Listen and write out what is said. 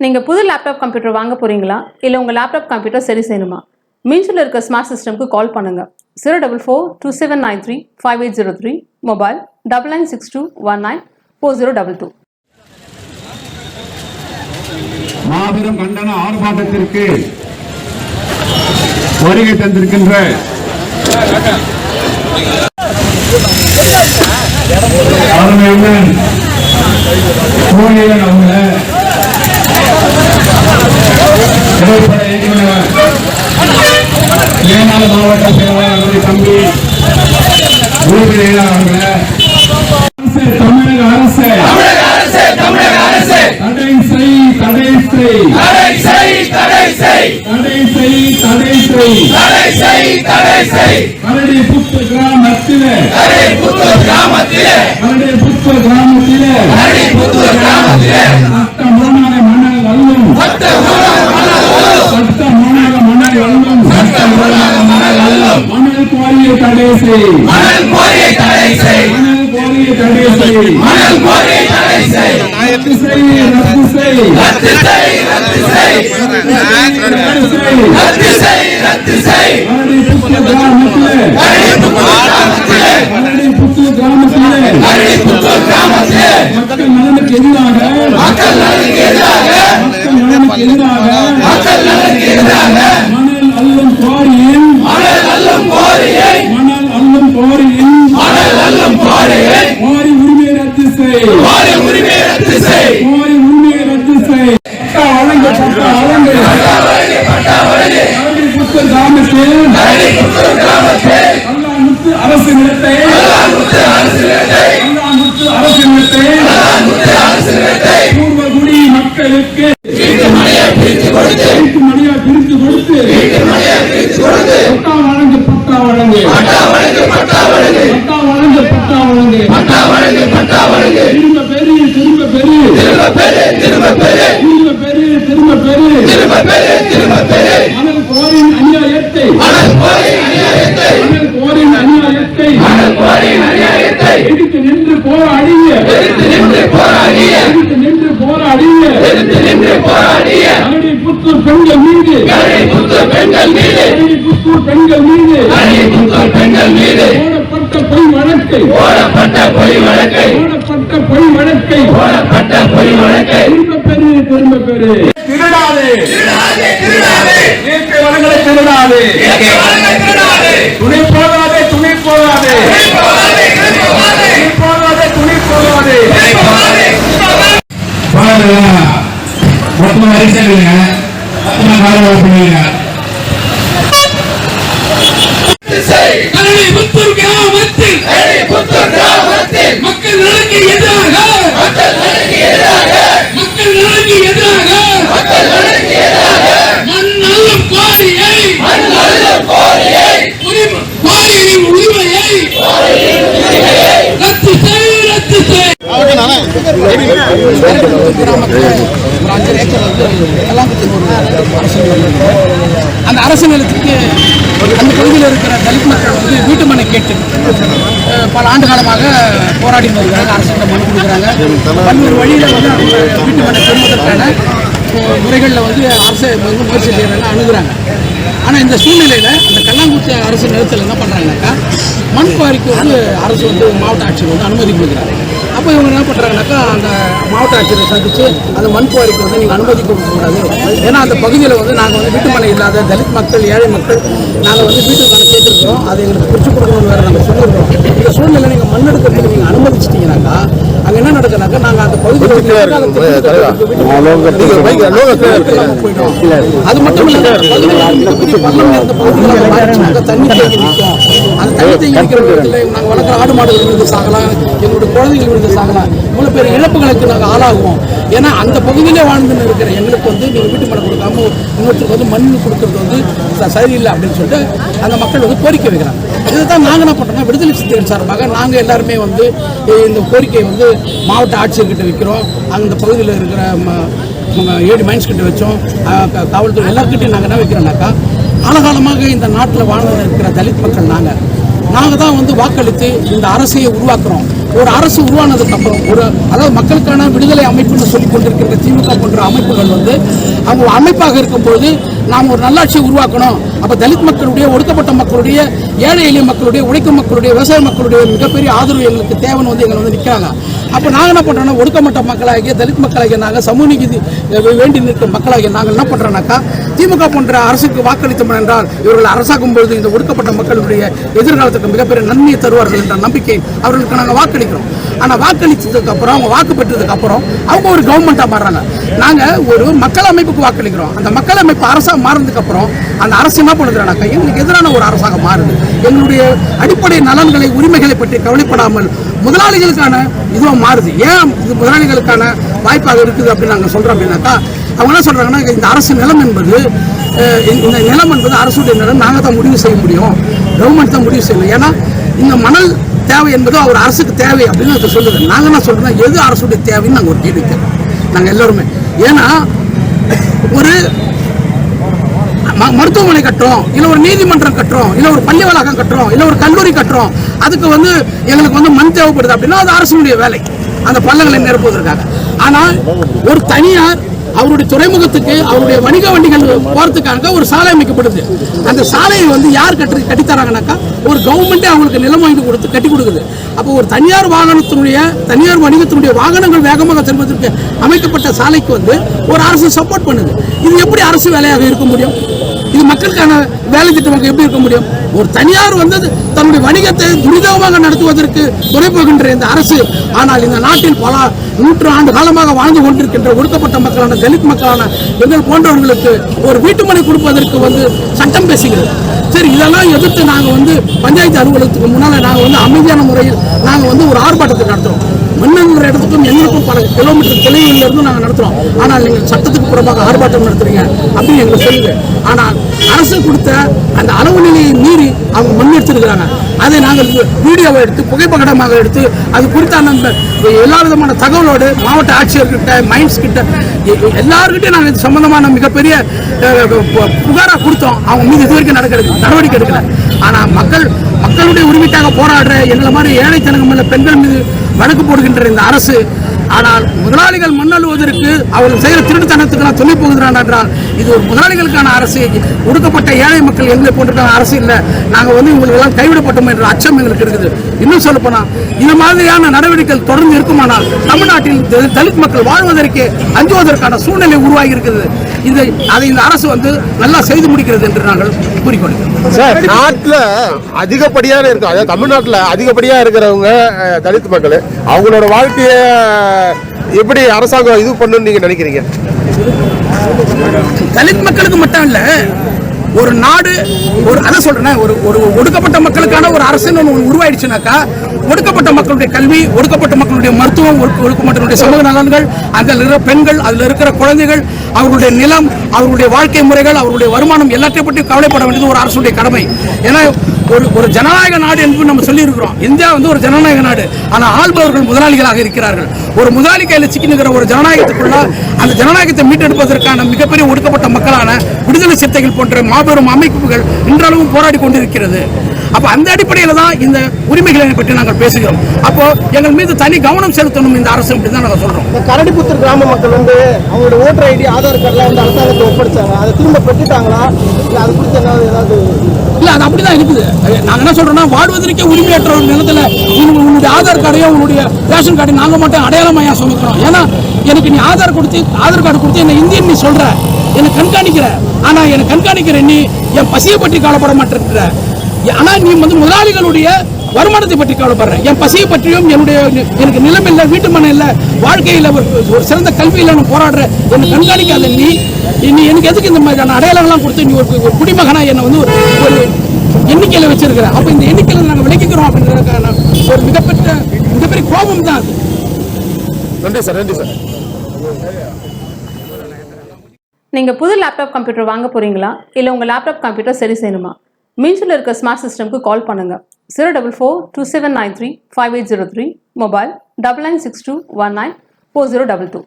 நீங்கள் புது laptop computer வாங்க போகிறீங்களா இல்லை உங்கள் லேப்டாப் கம்ப்யூட்டர் சரி செய்யணுமா? மீன்ஸில் இருக்க ஸ்மார்ட் சிஸ்டம்க்கு கால் பண்ணுங்கள் zero double four two seven nine three five eight zero three mobile double nine six two one nine four zero double two மாபெரும் கண்டன ஆர்ப்பாட்டத்திற்கு வருகை தந்திருக்கின்ற அவங்க திரைப்பட இயக்குனர் மேலாள் மாவட்ட செயலாளர் தம்பி உறுப்பினர் அவங்கள தமிழக அரசு தமிழக அரசு தடை செய் தடை செய் தடை செய் தடை செய் தடை செய் தடை செய் தடை செய் தடை செய் கரடி கிராமத்திலே கிராமத்திலே கரடி கிராமத்திலே கிராமத்திலே மக்கள் நலனுக்கு எதிராக மக்கள் நலனுக்கு எதிராக நலனுக்கு எதிராக மக்கள் நலனுக்கு எதிராக மணல் அள்ளும் குவாரியின் மணல் அள்ளும் கோரியை மணல் அள்ளும் குவாரியின் மணல் அள்ளும் கோரியை குவாரி உரிமையை ரத்து செய். கோரி உரிமையை ரத்து செய். குவாரி உரிமையை ரத்து செய். பட்டா வழங்கு பட்டா வழங்கு. பட்டா வழங்கு கரடி புத்து கிராமத்தில் கரை புத்தூர் கிராமத்தில் கல்லாமுத்து அரசு நிலத்தை முத்து அரசு நிலத்தை கல்லாமுத்து அரசு நிலத்தை முத்து அரசு நிலத்தை பூர்வகுடி மக்களுக்கு மனையை பிரித்து கொடுத்து வீட்டு மனையை பிரித்து கொடுத்து பெண்கள் மீது. பெண்கள் மீது. பெண்கள் மீது. ஓடப்பட்ட பொய் வழக்கை. ஓடப்பட்ட பொய் வழக்கை. ஓடப்பட்ட பொய் வழக்கை. ஓடப்பட்ட பொய் வழக்கை. திரும்ப துணி போகாதே துணி போகாதே. துணி போகாதே கரடி புத்தூர் கிராமத்தில். கரை புத்தூர் கிராமத்தில். மக்கள் நலனுக்கு எதிராக. மக்கள் நலனுக்கு எதிராக. மக்கள் நலனுக்கு எதிராக. மக்கள் நலனுக்கு எதிராக. மண் அள்ளும் குவாரியை மண் அள்ளும் கோரியை. உரிமை குவாரியின் உரிமையை. ரத்து செய் ரத்து செய். அந்த அரசு நிலத்துக்கு அந்த பகுதியில் இருக்கிற தலித் மக்கள் வந்து வீட்டு மனை கேட்டு பல ஆண்டு காலமாக போராடி வருகிறாங்க அரசுகிட்ட மனு கொடுக்குறாங்க. பல்வேறு வழியில் வந்து அவங்க வீட்டு மனை பெறுவதற்கான முறைகளில் வந்து அரசு வந்து முயற்சி செய்கிறாங்க அணுகிறாங்க. ஆனால் இந்த சூழ்நிலையில் அந்த கல்லாங்குச்சி அரசு நிலத்தில் என்ன பண்ணுறாங்கனாக்கா மண் குவாரிக்கு வந்து அரசு வந்து மாவட்ட ஆட்சியர் வந்து அனுமதி கொடுக்குறாங்க அப்போ இவங்க என்ன பண்ணுறாங்கனாக்கா அந்த மாவட்ட ஆட்சியரை சந்தித்து அந்த மண் குவாரிக்கு வந்து நீங்கள் அனுமதி கொடுக்கக்கூடாது ஏன்னா அந்த பகுதியில் வந்து நாங்கள் வந்து வீட்டு மனை இல்லாத தலித் மக்கள் ஏழை மக்கள் நாங்கள் வந்து வீட்டுக்கான மனை கேட்டிருக்கிறோம். அதை எங்களுக்கு பிரித்து கொடுக்கணும்னு வேறு நாங்கள் சொல்லியிருக்கோம் இந்த சூழ்நிலை நீங்கள் மண் எடுக்கிறதுக்கு நீங்கள் அனுமதிச்சிட்டிங்கனாக்கா என்ன நடக்குனாக்க நாங்க அந்த பகுதியில் அது மட்டும் இல்ல தண்ணி அது தண்ணி தேங்கிக்கிற நாங்க வளர்க்குற ஆடு மாடுகள் விழுந்து சாகலாம். எங்களுடைய குழந்தைகள் விழுந்து சாகலாம். இவ்வளவு பேர் இழப்புகளுக்கு நாங்க ஆளாகுவோம். ஏன்னா அந்த பகுதியிலே வாழ்ந்துன்னு இருக்கிற எங்களுக்கு வந்து நீங்கள் வீட்டு மனை கொடுக்காம இன்னொருத்தருக்கு வந்து மண் கொடுக்கறது வந்து சரியில்லை அப்படின்னு சொல்லிட்டு அந்த மக்கள் வந்து கோரிக்கை வைக்கிறாங்க. இதை தான் நாங்கள் என்ன பண்ணுறோம்னா விடுதலை சித்திகள் சார்பாக நாங்கள் எல்லாருமே வந்து இந்த கோரிக்கையை வந்து மாவட்ட ஆட்சியர்கிட்ட வைக்கிறோம். அந்த பகுதியில் இருக்கிற ம- ஏழு மைன்ஸ் கிட்ட வச்சோம். க- காவல்துறை எல்லாருக்கிட்டையும் நாங்கள் என்ன வைக்கிறோம்னாக்கா காலகாலமாக இந்த நாட்டில் வாழ்ந்து இருக்கிற தலித் மக்கள் நாங்கள் நாங்கள் தான் வந்து வாக்களித்து இந்த அரசையை உருவாக்குறோம். ஒரு அரசு உருவானதுக்கு அப்புறம் ஒரு அதாவது மக்களுக்கான விடுதலை அமைப்புன்னு சொல்லி கொண்டிருக்கிற திமுக போன்ற அமைப்புகள் வந்து அவங்க அமைப்பாக இருக்கும்போது நாம் ஒரு நல்லாட்சியை உருவாக்கணும். அப்போ தலித் மக்களுடைய ஒடுக்கப்பட்ட மக்களுடைய ஏழை எளிய மக்களுடைய உழைக்கும் மக்களுடைய விவசாய மக்களுடைய மிகப்பெரிய ஆதரவு எங்களுக்கு தேவைன்னு வந்து எங்களை வந்து நிற்கிறாங்க அப்போ நாங்கள் என்ன பண்ணுறோம்னா ஒடுக்கப்பட்ட மக்களாகிய தலித் மக்களாகிய நாங்கள் சமூக நீதி வேண்டி நிற்கும் மக்களாகிய நாங்கள் என்ன பண்ணுறோம்னாக்கா திமுக போன்ற அரசுக்கு வாக்களித்தோம் என்றால் இவர்கள் அரசாகும் பொழுது இந்த ஒடுக்கப்பட்ட மக்களுடைய எதிர்காலத்துக்கு மிகப்பெரிய நன்மையை தருவார்கள் என்ற நம்பிக்கை அவர்களுக்கு நாங்கள் வாக்களிக்கிறோம். ஆனால் வாக்களித்ததுக்கு அப்புறம் அவங்க வாக்கு பெற்றதுக்கு அப்புறம் அவங்க ஒரு கவர்மெண்ட்டாக மாறுறாங்க. நாங்கள் ஒரு மக்கள் அமைப்புக்கு வாக்களிக்கிறோம். அந்த மக்கள் அமைப்பு அரசாக மாறினதுக்கு அப்புறம் அந்த அரசு என்ன பண்ணுதுனாக்கா எங்களுக்கு எதிரான ஒரு அரசாக மாறுது. எங்களுடைய அடிப்படை நலன்களை உரிமைகளை பற்றி கவலைப்படாமல் முதலாளிகளுக்கான இதுவாக மாறுது. ஏன் இது முதலாளிகளுக்கான வாய்ப்பாக இருக்குது அப்படின்னு நாங்கள் சொல்கிறோம் அப்படின்னாக்கா அவங்க என்ன சொல்கிறாங்கன்னா இந்த அரசு நிலம் என்பது இந்த நிலம் என்பது அரசுடைய நிலம் நாங்கள் தான் முடிவு செய்ய முடியும். கவர்மெண்ட் தான் முடிவு செய்யணும் ஏன்னா இந்த மணல் தேவை என்பது அவர் அரசுக்கு தேவை அப்படின்னு அதை சொல்லுது நாங்கள் என்ன சொல்கிறோம் எது அரசுடைய தேவைன்னு நாங்கள் ஒரு கேள்வி கேட்குறோம் நாங்கள் எல்லோருமே. ஏன்னா ஒரு ம- மருத்துவமனை கட்டுறோம் இல்லை ஒரு நீதிமன்றம் கட்டுறோம் இல்லை ஒரு பள்ளி வளாகம் கட்டுறோம் இல்லை ஒரு கல்லூரி கட்டுறோம் அதுக்கு வந்து எங்களுக்கு வந்து மண் தேவைப்படுது அப்படின்னா அது அரசுடைய வேலை. அந்த பள்ளங்களை நிரப்புவதற்காக. ஆனால் ஒரு தனியார் அவருடைய துறைமுகத்துக்கு அவருடைய வணிக வண்டிகள் போறதுக்காக ஒரு சாலை அமைக்கப்படுது. அந்த சாலையை வந்து யார் கட்டி கட்டித்தராங்கனாக்கா ஒரு கவர்மெண்ட்டே அவங்களுக்கு நிலம் வாங்கி கொடுத்து கட்டி கொடுக்குது. அப்போ ஒரு தனியார் வாகனத்தினுடைய தனியார் வணிகத்தினுடைய வாகனங்கள் வேகமாக செல்வதற்கு அமைக்கப்பட்ட சாலைக்கு வந்து ஒரு அரசு சப்போர்ட் பண்ணுது. இது எப்படி அரசு வேலையாக இருக்க முடியும்? இது மக்களுக்கான வேலை திட்டமாக எப்படி இருக்க முடியும்? ஒரு தனியார் வந்து தன்னுடைய வணிகத்தை துரிதமாக நடத்துவதற்கு துணை போகின்ற இந்த அரசு ஆனால் இந்த நாட்டில் பல நூற்று ஆண்டு காலமாக வாழ்ந்து கொண்டிருக்கின்ற ஒடுக்கப்பட்ட மக்களான தலித் மக்களான எங்கள் போன்றவர்களுக்கு ஒரு வீட்டுமனை கொடுப்பதற்கு வந்து சட்டம் பேசுகிறது. சரி இதெல்லாம் எதிர்த்து நாங்கள் வந்து பஞ்சாயத்து அலுவலகத்துக்கு முன்னால் நாங்கள் வந்து அமைதியான முறையில் நாங்கள் வந்து ஒரு ஆர்ப்பாட்டத்தை நடத்துகிறோம் மன்னங்கிற இடத்துக்கும் எங்களுக்கும் பல கிலோமீட்டர் தொலைவில் இருந்து நாங்கள் நடத்துகிறோம் ஆனால் நீங்கள் சட்டத்துக்கு புறமாக ஆர்ப்பாட்டம் நடத்துறீங்க அப்படின்னு எங்களுக்கு சொல்லுங்க ஆனால் அரசு கொடுத்த அந்த அளவு நிலையை மீறி அவங்க முன்னெடுத்திருக்கிறாங்க. அதை நாங்கள் வீடியோவை எடுத்து புகைப்படமாக எடுத்து அது குறித்தான அந்த எல்லா விதமான தகவலோடு மாவட்ட ஆட்சியர்கிட்ட மைண்ட்ஸ் கிட்ட எல்லாருக்கிட்டையும் நாங்கள் இது சம்பந்தமான மிகப்பெரிய புகாராக பு- கொடுத்தோம். அவங்க மீது இது வரைக்கும் நடக்கிறது நடவடிக்கை எடுக்கல. ஆனால் மக்கள் மக்களுடைய உரிமைக்காக போராடுற எங்களை மாதிரி ஏழை தனங்க மேல பெண்கள் மீது வழக்கு போடுகின்ற இந்த அரசு ஆனால் முதலாளிகள் மண்ணழுவதற்கு அவர்கள் செய்கிற திருட்டுத்தனத்துக்கு நான் சொல்லி போகிறான் என்றால் இது ஒரு முதலாளிகளுக்கான அரசு ஒடுக்கப்பட்ட ஏழை மக்கள் எங்களை போன்ற அரசு இல்லை. நாங்கள் வந்து இவங்களுக்கு கைவிடப்பட்டோம் என்ற அச்சம் எங்களுக்கு இருக்குது. இன்னும் சொல்லப்போனால் இந்த மாதிரியான நடவடிக்கைகள் தொடர்ந்து இருக்குமானால் தமிழ்நாட்டில் தலித் மக்கள் வாழ்வதற்கே அஞ்சுவதற்கான சூழ்நிலை உருவாகி இருக்குது. இதை அதை இந்த அரசு வந்து நல்லா செய்து முடிக்கிறது என்று நாங்கள் கூறிக்கொள்கிறோம் சார் நாட்டில் அதிகப்படியான இருக்கு அதாவது தமிழ்நாட்டுல அதிகப்படியா இருக்கிறவங்க தலித் மக்கள் அவங்களோட வாழ்க்கைய எப்படி அரசாங்கம் இது பண்ணுன்னு நீங்க நினைக்கிறீங்க தலித் மக்களுக்கு மட்டும் இல்ல ஒரு நாடு ஒரு அதான் சொல்றேன் ஒரு ஒரு ஒடுக்கப்பட்ட மக்களுக்கான ஒரு அரசுன்னு ஒன்று உருவாயிடுச்சுனாக்கா ஒடுக்கப்பட்ட மக்களுடைய கல்வி ஒடுக்கப்பட்ட மக்களுடைய மருத்துவம் ஒடுக்கப்பட்டவருடைய சமூக நலன்கள் அதில் இருக்கிற பெண்கள் அதில் இருக்கிற குழந்தைகள் அவர்களுடைய நிலம் அவர்களுடைய வாழ்க்கை முறைகள் அவர்களுடைய வருமானம் எல்லாத்தையும் பற்றி கவலைப்பட வேண்டியது ஒரு அரசுடைய கடமை. ஏன்னா ஒரு ஒரு ஜனநாயக நாடு என்று நம்ம சொல்லியிருக்கிறோம். இந்தியா வந்து ஒரு ஜனநாயக நாடு. ஆனால் ஆள்பவர்கள் முதலாளிகளாக இருக்கிறார்கள். ஒரு முதலாளி கையில் சிக்கினுகிற ஒரு ஜனநாயகத்துக்குள்ள அந்த ஜனநாயகத்தை மீட்டெடுப்பதற்கான மிகப்பெரிய ஒடுக்கப்பட்ட மக்களான விடுதலை சிறுத்தைகள் போன்ற மாபெரும் அமைப்புகள் இன்றளவும் போராடி கொண்டிருக்கிறது. அப்போ அந்த அடிப்படையில் தான் இந்த உரிமைகளை பற்றி நாங்கள் பேசுகிறோம். அப்போ எங்கள் மீது தனி கவனம் செலுத்தணும் இந்த அரசு அப்படி தான் நாங்கள் சொல்றோம். இந்த கரடிப்புத்தூர் கிராம மக்கள் வந்து அவங்களோட ஓட்டர் ஐடி ஆதார் கார்டில் வந்து அரசாங்கத்தை ஒப்படைச்சாங்க. அதை திரும்ப பெற்றுட்டாங்களா? இல்லை அது குறித்து ஏதாவது ஏதாவது அது அப்படிதான் இருக்குது. அது நாங்க என்ன சொல்றோம்னா வாழ்வதற்கே உரிமையற்ற ஒரு நிலத்துல உன்னுடைய ஆதார் கார்டையோ உன்னுடைய ரேஷன் கார்டையும் நாங்க மட்டும் அடையாளமாக ஏன் சொல்லிக்கிறோம் ஏன்னா எனக்கு நீ ஆதார் கொடுத்து ஆதார் கார்டு கொடுத்து என்ன இந்தியன் நீ சொல்ற. என்னை கண்காணிக்கிற. ஆனா என்னை கண்காணிக்கிற நீ என் பசியை பற்றி கவலைப்பட மாட்டேங்கிற ஆனா நீ வந்து முதலாளிகளுடைய வருமானத்தை பற்றி கவலைப்படுற. என் பசியை பற்றியும் என்னுடைய எனக்கு நிலம் இல்லை வீட்டு மனை இல்லை வாழ்க்கையில் ஒரு ஒரு சிறந்த கல்வியில் நான் போராடுற என்னை கண்காணிக்காத நீ நீ எனக்கு எதுக்கு இந்த மாதிரியான அடையாளங்கள்லாம் கொடுத்து நீ ஒரு குடிமகனா என்னை வந்து ஒரு எண்ணிக்கையில வச்சிருக்கிற அப்ப இந்த எண்ணிக்கையில நாங்க விளக்கிக்கிறோம் அப்படின்றதுக்கான ஒரு மிகப்பெரிய மிகப்பெரிய கோபம் தான். அது நன்றி சார் நன்றி சார். நீங்கள் புது லேப்டாப் கம்ப்யூட்டர் வாங்க போறீங்களா? இல்லை உங்கள் லேப்டாப் கம்ப்யூட்டர் சரி செய்யணுமா? மீன்ஸில் இருக்க ஸ்மார்ட் சிஸ்டம்க்கு கால் பண்ணுங்கள் zero double four two seven nine three five eight zero three mobile double nine six two one nine four zero double two